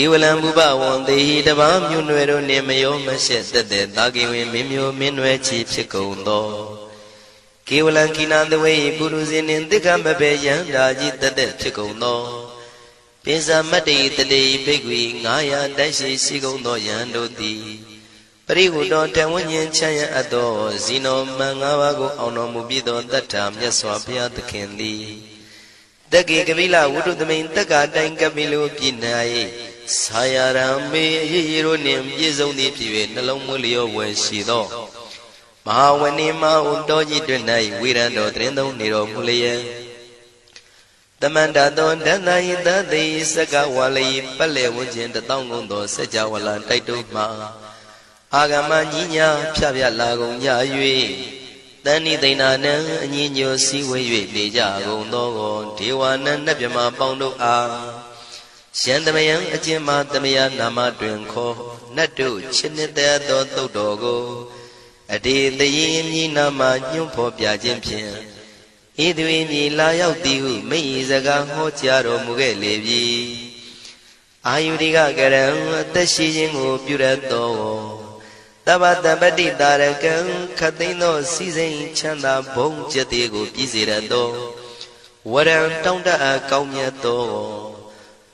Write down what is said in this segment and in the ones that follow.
ကေဝလံဘုဘဝံတေဟိတဘာမြွနွယ်တို့နှင့်မယောမရှက်သက်သက်သာကေဝင်မင်းမျိုးမင်းနွယ်ချီဖြစ်ကုန်သောကေဝလံကိနာတဝေပုရုဇင်းနှင့်တိက္ခမဘေယံဓာကြီးတသက်ဖြစ်ကုန်သောပိစမတ္တိတတိဘိက္ခွေ900တိုက်ရှိရှိကုန်သောယံတို့သည်ပရိဟုတော်တဝဉ္ဉ္ချမ်းရအပ်သောဇီနောမန်၅ပါးကိုအောင်တော်မူပြီးသောတတ္ထာမြတ်စွာဘုရားသခင်သည်တက္ကေကပိလဝုဒ္ဓသမိန်တက္ကတိုင်ကပိလိုပြည်၌ ဆာယရံမေရေရေတို့နှင့်ပြည့်စုံသည်ဖြစ်၍နှလုံးမွေးလျောဝယ်ရှိသောမဟာဝဏိမဟုတောကြီးတွင်၌ဝိရံတော်တရင်သုံးနေတော်မူလျက်တမန္တသောဒန္တယိတသိစကဝါလိပတ်လေဝန်းကျင်တထောင်ကုန်သောစัจ java လာတိုက်တုမှအာဂမညီညာဖြပြလာကုန်ကြ၍တဏိသိဏနံအညီညွတ်စည်းဝေး၍နေကြကုန်သောဒေဝနံနတ်မြမပေါင်းတို့အား ယံတမယံအကျဉ်မတမယနာမတွင်ခေါ်နတ်တို့ချစ်နှစ်သက်သောသုတ်တော်ကိုအတေတရင်မြည်နာမညွှန်းဖော်ပြခြင်းဖြင့်ဤသူ၏မြည်လာရောက်သည်ဟုမိ၏စကားဟောကြားတော်မူခဲ့လေပြီအာယုရိကကရံအသက်ရှိခြင်းကိုပြုရသောတပ္ပတပတိတာရကံခသိန်းသောစီစိန်ချမ်းသာဘုံကျက်သေးကို ပြည့်စေရသောဝရံတောင်းတအပ်ကောင်းမြတ်သော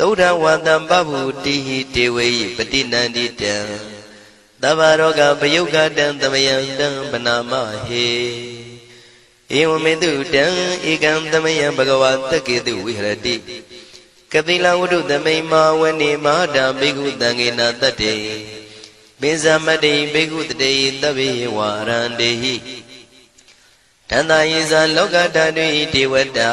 သုဒ္ဓဝတံပဗုတိဟိတေဝေယပတိနန္တိတံတဗ္ဗရောဂပယုတ်ကတံသမယံတံပနာမဟေဧဝမေတုတံဧကံသမယံဘဂဝါတကေတုဝိဟရတိကတိလဝတ္ထုသမိမာဝနေမဟာတံဘိက္ခုတံငေနတတ္တေပိဇမတ္တိဘိက္ခုတတေတဗ္ဗေဝါရန္တေဟိတန္တယေဇာလောကဓာတုဣဒေဝတာ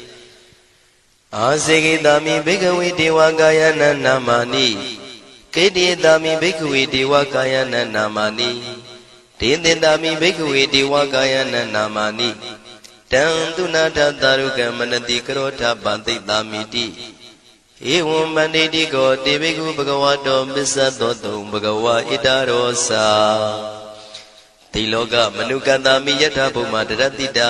အာစေကိတာမိဘိက္ခဝေဒေဝကာယနာနာမာနိကေတိတာမိဘိက္ခဝေဒေဝကာယနာနာမာနိဒေသင်တာမိဘိက္ခဝေဒေဝကာယနာနာမာနိတံသူနာထတာရုကမနတိကရောထပန္တိတာမိတိဧဝံမန္တိတိကောတေဘိကုဘဂဝတောပစ္စသောတုံဘဂဝါဣတရောစာတိလောကမနုကတမိယထာဘုမတရတိတံ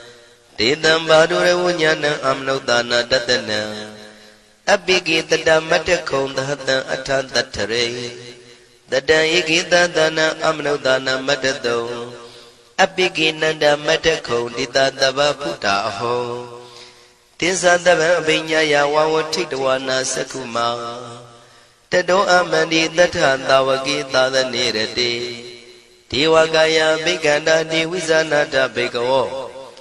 ဒေတံဘာဒုရဝညာဏံအမနုဿာနာတတနံအပိကိတတမတ္တခုံသဟတံအထတတ္ထရေတတံဧကိတသနာအမနုဿာနာမတ္တတုံအပိကိနန္ဒမတ္တခုံတိတတဗ္ဗဖုတာအဟောတိသတဗံအပိညာယဝဝထိတဝနာသက္ခုမာတတောအမန္တိတထသာဝကိသာသနေရတိဒေဝကာယဘိက္ခန္တာတိဝိဇာနာတဘေကဝော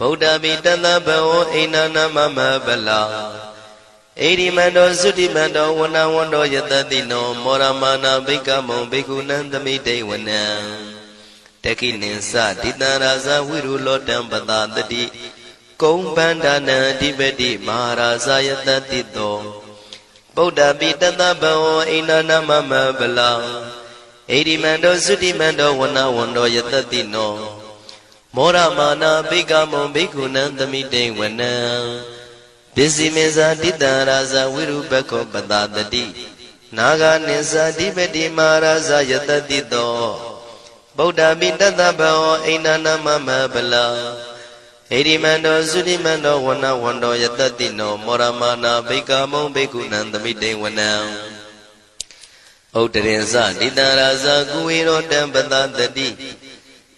ဗုဒ္ဓမိတတဘောအိနာနာမမဗလာဣရိမန္တောသုတိမန္တောဝနဝန္တောယတတိနောမောရမာနာဘိကမောဘိက္ခုနံသမိတေဝနံတခိနိသဒိတံရာဇဝိရုလောတံပတာတတိကုံပန္ဒနာအဓိပတိမဟာရာဇယတတိတောဗုဒ္ဓပိတတဘောအိနာနာမမဗလာဣရိမန္တောသုတိမန္တောဝနဝန္တောယတတိနော မောရမာနာဘိကမောဘိက္ခုနံသမိတေဝနံပစ္စည်းမေဇာတိတံရာဇဝိရုပခောပတတတိနာဂနိဇာတိပတိမာရာဇယတတိတောဗုဒ္ဓပိတတဘောအိန္ဒနာမမဗလာဣရိမန္တောသုတိမန္တောဝနဝန္တောယတတိနောမောရမနာဘိကမောဘိက္ခုနံသမိတေဝနံဥဒ္ဒရင်ဇတိတံရာဇကုဝေရောတံပတတတိ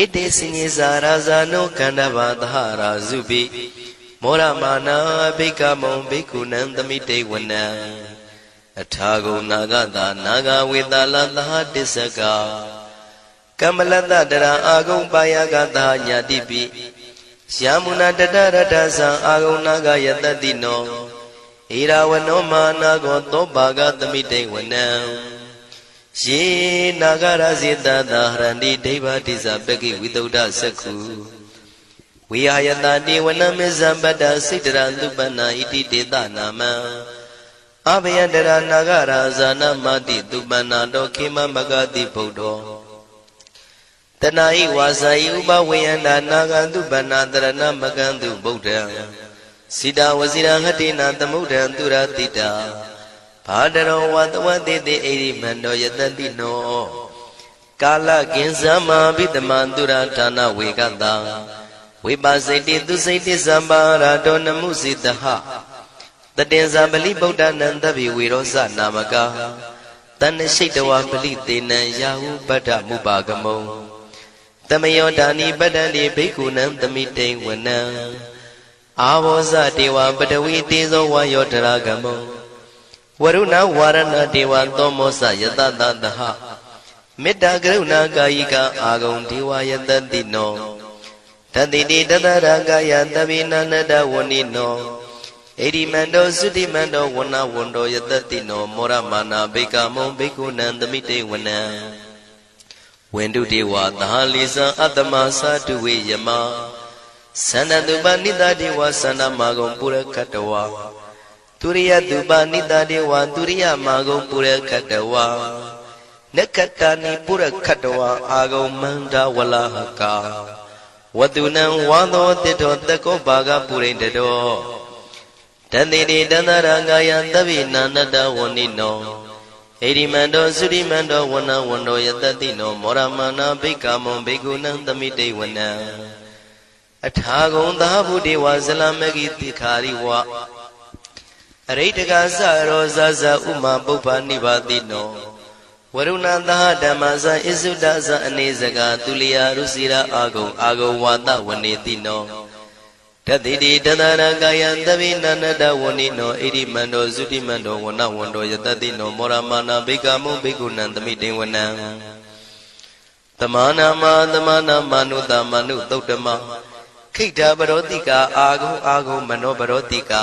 ဧတေစညေဇာရာဇာနောကန္တဘာသဟရာဇုပိမောရမာနာဘိကမုံဘိက္ခုနံသမိတေဝနံအထာဂုံနာဂတာနာဂဝေတာလသဟတစ္စကကမ္မလတ္တတရာအာဂုံပါယကတာညာတိပိယမုနာတတရတ္ထသံအာဂုံနာဂယတတိနောဣရာဝနောမာနာကောသောပါကသမိတေဝနံ ယေနာဂရစေတသာဟရန္တိဒိဗ္ဗတိဇပကိဝိတုဒ္ဓသက္ခုဝိဟာယတတိဝနမေဇံပတ္တစိတရံသူပနာဣတိတေတနာမံအဘယတရနာဂရာဇာနမတိသူပနာတောခေမမဂတိဗုဒ္ဓောတဏှာဤဝါစာဤဥပဝေယန္တာနာဂန္တုပဏ္ဏတရဏမကန္တုဗုဒ္ဓံစိတာဝစီရဟတိနာသမုဒ္ဒံသူရတိတာ ဘာတရောဝတဝတိတိအိရိမန္တောယတတိနောကာလကင်ဇမဘိတမန္တုရဌာနဝေကတံဝိပါစိတိသူစိတိသမ္ပါရာတောနမှုစိတဟတတင်္ဇာပလိဗုဒ္ဓနံတဗိဝေရောဇနာမကာတဏ္ဏရှိတဝါပလိတေနံယာဟုပတ္ထမုပါကမုံတမယောဒါနိပတ္တတိဘိက္ခုနံသမိတိဝနံအာဘောဇတေဝပတဝီတေဇောဝါယောတရာကမုံ ဝရုဏဝါရဏတေဝသောမောစယတတသဟမေတ္တာကရုဏာကာယိကအာဂုံဒေဝယတတိနောတတိတိတတရကာယတပိနန္တဝဏိနောဣတိမန္တောသုတိမန္တောဝဏဝန္တောယတတိနောမောရမာနာဘေကမုံဘေကုဏံသမိတေဝနံဝန္တုတေဝသဟလိဇံအတ္တမသာတုဝေယမသန္တတုပနိတတေဝသန္တမာဂုံပုရခတဝါ သူရိယသူပါနိတတေဝသူရိယမာဂုံပုရခတဝါနက္ခတာနိပုရခတဝါအာဂုံမန္တဝလဟကာဝတုနံဝါသောတိတောတကောပါကပုရိတတောတန်တိတိတန္တရာကာယသဗ္ဗိနန္တဝဏိနောဣရိမန္တောသုရိမန္တောဝဏဝန္တောယတတိနောမောရမနာဘိကမွန်ဘိကုဏံသမိတေဝနံအထာဂုံသာဘုဒေဝဇလမဂိတိခာရိဝ အရိတကသရောဇဇဥမာပုပ္ပနိဗ္ဗာတိနောဝရုဏသဟဓမ္မဇဣစုဒဇအနေစကသူလျာရုစီရာအာဂုံအာဂုံဝါဒဝနေတိနောတတိတိတတရကာယံသဗိနန္တဝဏိနောဣရိမန္တောသုတိမန္တောဝနဝန္တောယတတိနောမောရမာနာဘိကမုဘိကုဏံသမိတေဝနံတမနာမသမနာမနုတမနုသုတ်တမခိတ္တပရောတိကာအာဂုံအာဂုံမနောပရောတိကာ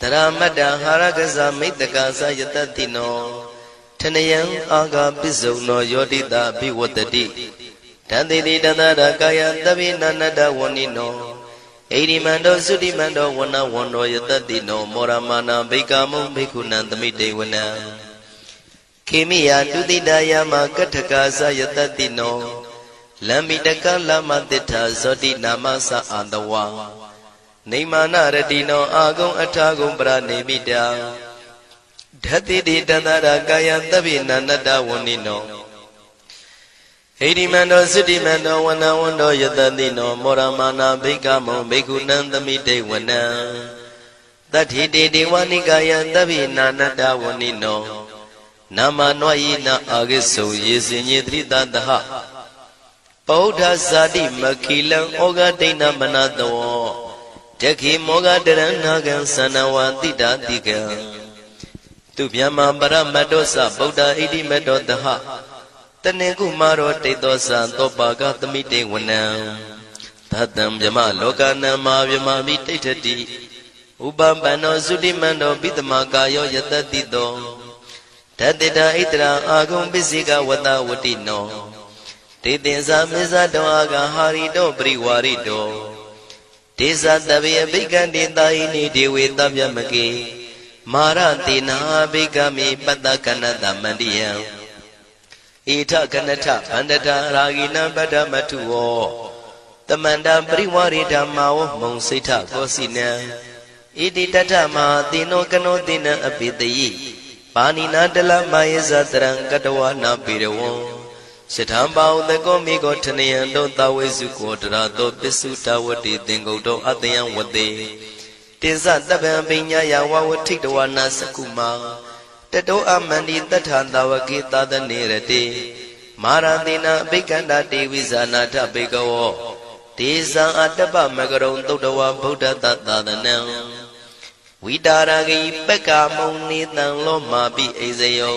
တရမတ္တဟာရကဇမိတ္တကသယတတိနောထနယံအာဂပစ္စုံနောယောတိတာဘိဝတ္တိတန်တိတိတန္တရာကာယသဗ္ဗိနန္တဝဏိနောဣရိမန္တောသုတိမန္တောဝနဝန္တောယတတိနောမောရမနာဘိကာမုံဘိက္ခုနံသမိတေဝနံခေမိယတုတိတယမကထကာသယတတိနောလမ္မိတကလမတိထာဇောတိနာမသအာတဝါ နေမာနရတိနောအာဂုံအထာဂုံပရနေမိတာဓတ္တိတိတန္တရာကာယသဗ္ဗိနန္တဝဏိနောဟိရိမန္တောသုတိမန္တောဝနဝန္တောယတတိနောမောရမာနာဘိက္ခမောဘိက္ခုနံသမိတေဝနံတတိတေဒေဝနိကာယသဗ္ဗိနာနတဝဏိနောနာမနွယိနအာဂိစုယေစင်ညေတိတတဟပောဓဇာတိမခိလံဩဃဒိဏမနတော တခိမောဃတရဏကံသနဝတိတာတိကံသူဗျမပရမတ္တောသဗုဒ္ဓဣတိမတ္တောတဟတနေကုမာရောတိတ်သောသံသောပါကသမိတေဝနံသတ္တံမြမလောကနံမာမြမမိတိဋ္ဌတိဥပပန္နောသုတိမန္တောပိတမကာယောယတတိတောတတေတာဣတရာအာဂုံပစ္စေကဝတဝတိနောတေတင်္စာမေဇတောအာဂဟာရိတောပရိဝါရိတော ဒေသတဗေအဘိကံတေတာဟိနိဒေဝေတဗျမကေမာရတေနာဘိကမိပတ္တကနတမန္တိယံဣထကနထဗန္တတာရာဂိနံပတ္တမထုဝောတမန္တပရိဝရိဓမ္မာဝမုံစိဋ္ဌကောစီနံဣတိတတ္ထမဟာတိနောကနောတိနံအပိတယိပါဏိနာတလမယေဇတရံကတဝနာပေရဝံ ရှထံပါဥတကောမိကောထနယံတောတဝေစုကောတရာတောပစ္စုတဝတိသင်္ကုတ်တောအတယံဝတေတိဇတပံပိညာယဝဝထိတဝနာစကုမာတတောအမန္တိတထံတဝကေသာသနေရတိမာရတိနာအဘိကန္တာတေဝိဇာနာထဘေကဝောဒေဇံအတ္တပမကရုံသုတ်တဝဗုဒ္ဓတသာသနံဝိတာရဂိပက္ကမုံနေတံလောမာပိအိဇယော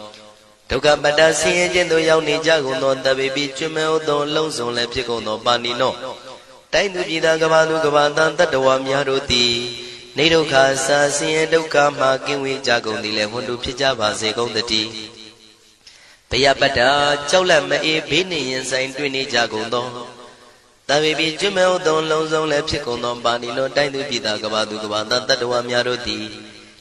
ဒုက္ခပတ္တဆင်းရဲခြင်းသို့ရောက်နေကြကုန်သောတဗေပိကျွမေဥသောလုံးစုံလည်းဖြစ်ကုန်သောပါဏိနောတိုင်းသူပြည်သားကဘာသူကဘာတန်တတ္တဝါများတို့သည်နေဒုက္ခစာဆင်းရဲဒုက္ခမှကင်းဝေးကြကုန်သည်လည်းဝန္တုဖြစ်ကြပါစေကုန်တည်းဘယပတ္တကြောက်လန့်မအေးဘေးနေရင်ဆိုင်တွေ့နေကြကုန်သောတဝေပိကျွမေဥသောလုံးစုံလည်းဖြစ်ကုန်သောပါဏိနောတိုင်းသူပြည်သားကဘာသူကဘာတန်တတ္တဝါများတို့သည်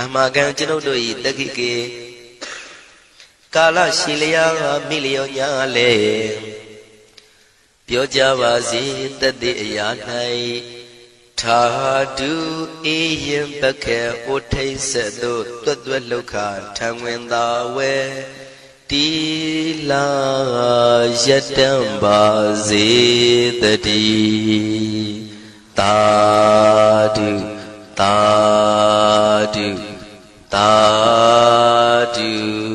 အမကံကျွန်ုပ်တို့၏တက္ခိကေကာလရှိလျာမိလျောညာလေပြောကြပါစေတတ်တဲ့အရာ၌ထာတုအေယံပခေဩထိတ်ဆက်သို့တွတ်တွတ်လောက်ခထံဝင်သာဝဲတီလာယတံပါစေတ တာတုတာတု